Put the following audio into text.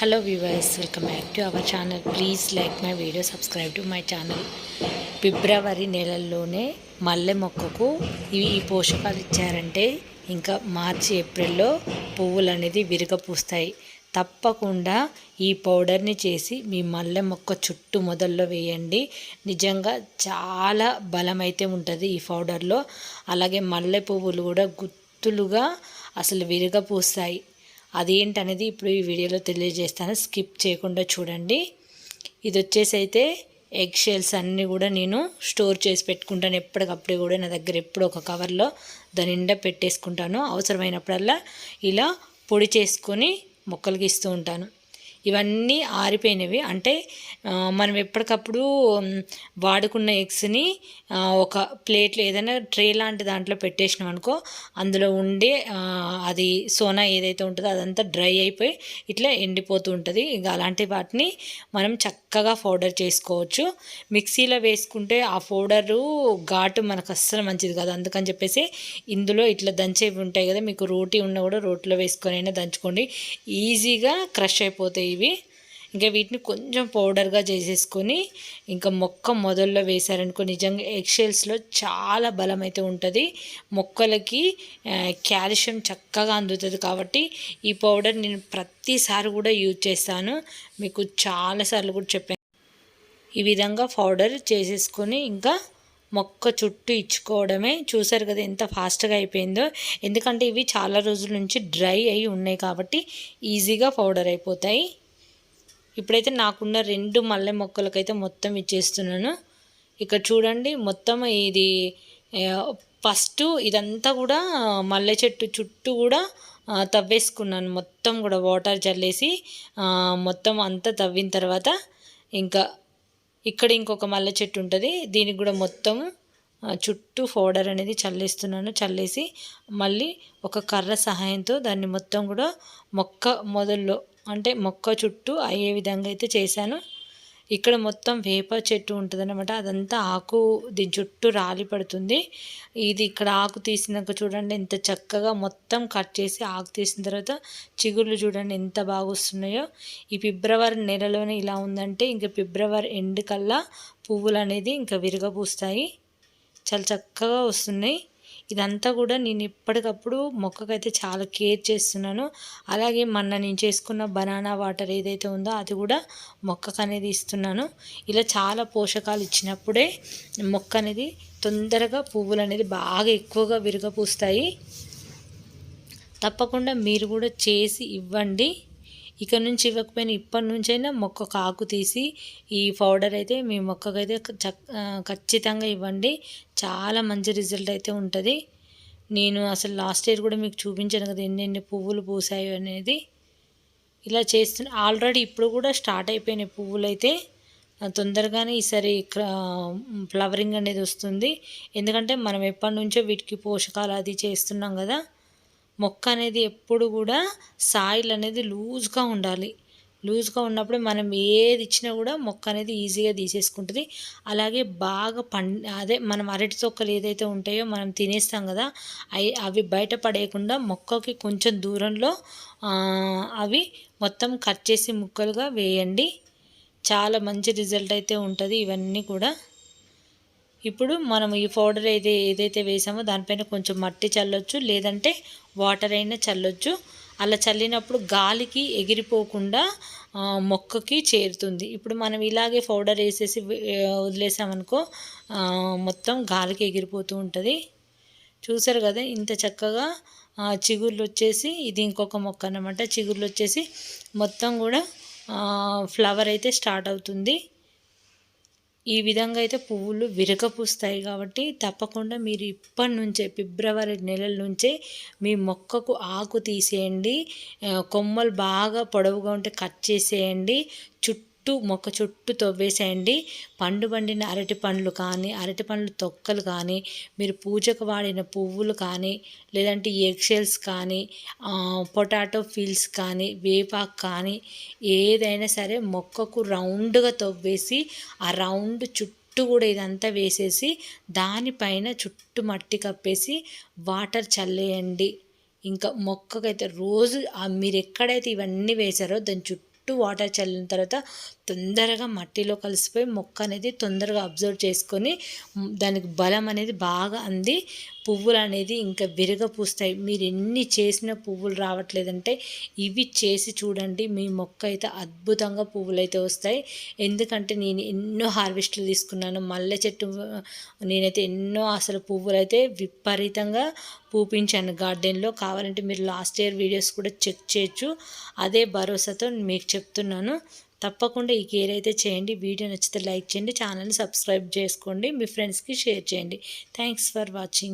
Hello viewers welcome back to our channel please like my video subscribe to my channel ఫిబ్రవరి నెలల్లోనే మల్లె మొక్కకు ఈ పోషకాలు ఇచ్చారంటే ఇంకా మార్చి ఏప్రిల్లో పువ్వులు అనేది విరగపూస్తాయి. తప్పకుండా ఈ పౌడర్ని చేసి మీ మల్లె మొక్క చుట్టూ మొదల్లో వేయండి. నిజంగా చాలా బలమైతే ఉంటుంది ఈ పౌడర్లో. అలాగే మల్లె పువ్వులు కూడా గుత్తులుగా అసలు విరగపూస్తాయి. అదేంటనేది ఇప్పుడు ఈ వీడియోలో తెలియజేస్తాను. స్కిప్ చేయకుండా చూడండి. ఇది వచ్చేసి అయితే ఎగ్ షెల్స్ అన్నీ కూడా నేను స్టోర్ చేసి పెట్టుకుంటాను. ఎప్పటికప్పుడు కూడా నా దగ్గర ఎప్పుడు ఒక కవర్లో దాని నిండా పెట్టేసుకుంటాను. అవసరమైనప్పుడల్లా ఇలా పొడి చేసుకొని మొక్కలకి ఇస్తూ ఉంటాను. ఇవన్నీ ఆరిపోయినవి. అంటే మనం ఎప్పటికప్పుడు వాడుకున్న ఎగ్స్ని ఒక ప్లేట్లో ఏదైనా ట్రే లాంటి దాంట్లో పెట్టేసినాం అనుకో అందులో ఉండే అది సోనా ఏదైతే ఉంటుందో అదంతా డ్రై అయిపోయి ఇట్లా ఎండిపోతూ ఉంటుంది. ఇంకా అలాంటి వాటిని మనం చక్క చక్కగా పౌడర్ చేసుకోవచ్చు. మిక్సీలో వేసుకుంటే ఆ పౌడరు ఘాటు మనకు అస్సలు మంచిది కాదు. అందుకని చెప్పేసి ఇందులో ఇట్లా దంచేవి ఉంటాయి కదా మీకు రోటీ ఉన్నా కూడా రోట్లో వేసుకొని అయినా దంచుకోండి. ఈజీగా క్రష్ అయిపోతాయి ఇవి. ఇంకా వీటిని కొంచెం పౌడర్గా చేసేసుకొని ఇంకా మొక్క మొదల్లో వేశారనుకో నిజంగా ఎగ్షెల్స్లో చాలా బలం అయితే ఉంటుంది. మొక్కలకి క్యాల్షియం కాల్షియం చక్కగా అందుతుంది కాబట్టి ఈ పౌడర్ నేను ప్రతిసారి కూడా యూజ్ చేస్తాను. మీకు చాలాసార్లు కూడా చెప్పాను ఈ విధంగా పౌడర్ చేసేసుకొని ఇంకా మొక్క చుట్టూ ఇచ్చుకోవడమే. చూసారు కదా ఎంత ఫాస్ట్గా అయిపోయిందో. ఎందుకంటే ఇవి చాలా రోజుల నుంచి డ్రై అయి ఉన్నాయి కాబట్టి ఈజీగా పౌడర్ అయిపోతాయి. ఇప్పుడైతే నాకున్న రెండు మల్లె మొక్కలకైతే మొత్తం ఇచ్చేస్తున్నాను. ఇక్కడ చూడండి మొత్తం ఇది ఫస్ట్ ఇదంతా కూడా మల్లె చెట్టు చుట్టూ కూడా తవ్వేసుకున్నాను. మొత్తం కూడా వాటర్ చల్లేసి మొత్తం అంతా తవ్విన తర్వాత ఇంకా ఇక్కడ ఇంకొక మల్లె చెట్టు ఉంటుంది. దీనికి కూడా మొత్తం చుట్టూ ఫోడర్ అనేది చల్లేస్తున్నాను. చల్లేసి మళ్ళీ ఒక కర్ర సహాయంతో దాన్ని మొత్తం కూడా మొక్క మొదల్లో అంటే మొక్క చుట్టూ అయ్యే విధంగా అయితే చేశాను. ఇక్కడ మొత్తం వేప చెట్టు ఉంటుంది అనమాట అదంతా ఆకు దీని చుట్టూ రాలి పడుతుంది. ఇది ఇక్కడ ఆకు తీసినాక చూడండి ఎంత చక్కగా మొత్తం కట్ చేసి ఆకు తీసిన తర్వాత చిగుళ్ళు చూడండి ఎంత బాగా వస్తున్నాయో. ఈ ఫిబ్రవరి నెలలోనే ఇలా ఉందంటే ఇంకా ఫిబ్రవరి ఎండ్ కల్లా పువ్వులు అనేది ఇంకా విరగపూస్తాయి చాలా చక్కగా వస్తున్నాయి. ఇదంతా కూడా నేను ఎప్పటికప్పుడు మొక్కకైతే చాలా కేర్ చేస్తున్నాను. అలాగే మొన్న నేను చేసుకున్న బనానా వాటర్ ఏదైతే ఉందో అది కూడా మొక్కకు అనేది ఇస్తున్నాను. ఇలా చాలా పోషకాలు ఇచ్చినప్పుడే మొక్క అనేది తొందరగా పువ్వులు అనేది బాగా ఎక్కువగా విరగపూస్తాయి తప్పకుండా మీరు కూడా చేసి ఇవ్వండి. ఇక నుంచి ఇవ్వకపోయినా ఇప్పటి నుంచైనా మొక్కకు ఆకు తీసి ఈ పౌడర్ అయితే మీ మొక్కకైతే ఖచ్చితంగా ఇవ్వండి. చాలా మంచి రిజల్ట్ అయితే ఉంటుంది. నేను అసలు లాస్ట్ ఇయర్ కూడా మీకు చూపించాను కదా ఎన్ని పువ్వులు పూసాయో అనేది. ఇలా చేస్తున్న ఆల్రెడీ ఇప్పుడు కూడా స్టార్ట్ అయిపోయినాయి పువ్వులు అయితే. తొందరగానే ఈసారి ఫ్లవరింగ్ అనేది వస్తుంది. ఎందుకంటే మనం ఎప్పటి నుంచో వీటికి పోషకాలు అది చేస్తున్నాం కదా. మొక్క అనేది ఎప్పుడు కూడా సాయిల్ అనేది లూజ్గా ఉండాలి. లూజ్గా ఉన్నప్పుడు మనం ఏది ఇచ్చినా కూడా మొక్క అనేది ఈజీగా తీసేసుకుంటుంది. అలాగే బాగా పం అదే మనం అరటి తొక్కలు ఏదైతే ఉంటాయో మనం తినేస్తాం కదా అవి అవి బయట పడేయకుండా మొక్కకి కొంచెం దూరంలో అవి మొత్తం కట్ చేసి ముక్కలుగా వేయండి. చాలా మంచి రిజల్ట్ అయితే ఉంటుంది ఇవన్నీ కూడా. ఇప్పుడు మనం ఈ పౌడర్ ఏది ఏదైతే వేసామో దానిపైన కొంచెం మట్టి చల్లొచ్చు లేదంటే వాటర్ అయినా చల్లొచ్చు. అలా చల్లినప్పుడు గాలికి ఎగిరిపోకుండా మొక్కకి చేరుతుంది. ఇప్పుడు మనం ఇలాగే పౌడర్ వేసేసి వదిలేసామనుకో మొత్తం గాలికి ఎగిరిపోతూ ఉంటుంది. చూసారు కదా ఇంత చక్కగా చిగుర్లు వచ్చేసి ఇది ఇంకొక మొక్క అన్నమాట. చిగుర్లు వచ్చేసి మొత్తం కూడా ఫ్లవర్ అయితే స్టార్ట్ అవుతుంది. ఈ విధంగా అయితే పువ్వులు విరగపూస్తాయి కాబట్టి తప్పకుండా మీరు ఇప్పటి నుంచే ఫిబ్రవరి నెలల నుంచే మీ మొక్కకు ఆకు తీసేయండి. కొమ్మలు బాగా పొడవుగా ఉంటే కట్ చేసేయండి. చుట్టూ చుట్టూ మొక్క చుట్టూ తవ్వేసేయండి. పండు పండిన అరటి పండ్లు కానీ అరటి పండ్లు తొక్కలు కానీ మీరు పూజకు వాడిన పువ్వులు కానీ లేదంటే ఎగ్షెల్స్ కానీ పొటాటో ఫీల్స్ కానీ వేపాకు కానీ ఏదైనా సరే మొక్కకు రౌండ్గా తవ్వేసి ఆ రౌండ్ చుట్టూ కూడా ఇదంతా వేసేసి దానిపైన చుట్టూ మట్టి కప్పేసి వాటర్ చల్లేయండి. ఇంకా మొక్కకైతే రోజు మీరు ఎక్కడైతే ఇవన్నీ వేశారో దాని చుట్టూ చుట్టూ వాటర్ చల్లిన తర్వాత తొందరగా మట్టిలో కలిసిపోయి మొక్క అనేది తొందరగా అబ్జర్వ్ చేసుకొని దానికి బలం అనేది బాగా అంది. పువ్వులు అనేది ఇంకా విరగ పూస్తాయి. మీరు ఎన్ని చేసిన పువ్వులు రావట్లేదంటే ఇవి చేసి చూడండి. మీ మొక్క అయితే అద్భుతంగా పువ్వులు అయితే వస్తాయి. ఎందుకంటే నేను ఎన్నో హార్వెస్ట్లు తీసుకున్నాను. మల్లె చెట్టు నేనైతే ఎన్నో అసలు పువ్వులు అయితే విపరీతంగా పూపించాను గార్డెన్లో. కావాలంటే మీరు లాస్ట్ ఇయర్ వీడియోస్ కూడా చెక్ చేయొచ్చు. అదే భరోసాతో మీకు చెప్తున్నాను. తప్పకుండా ఈ కేర్ అయితే చేయండి. వీడియో నచ్చితే లైక్ చేయండి. ఛానల్ని సబ్స్క్రైబ్ చేసుకోండి. మీ ఫ్రెండ్స్కి షేర్ చేయండి. Thanks for watching.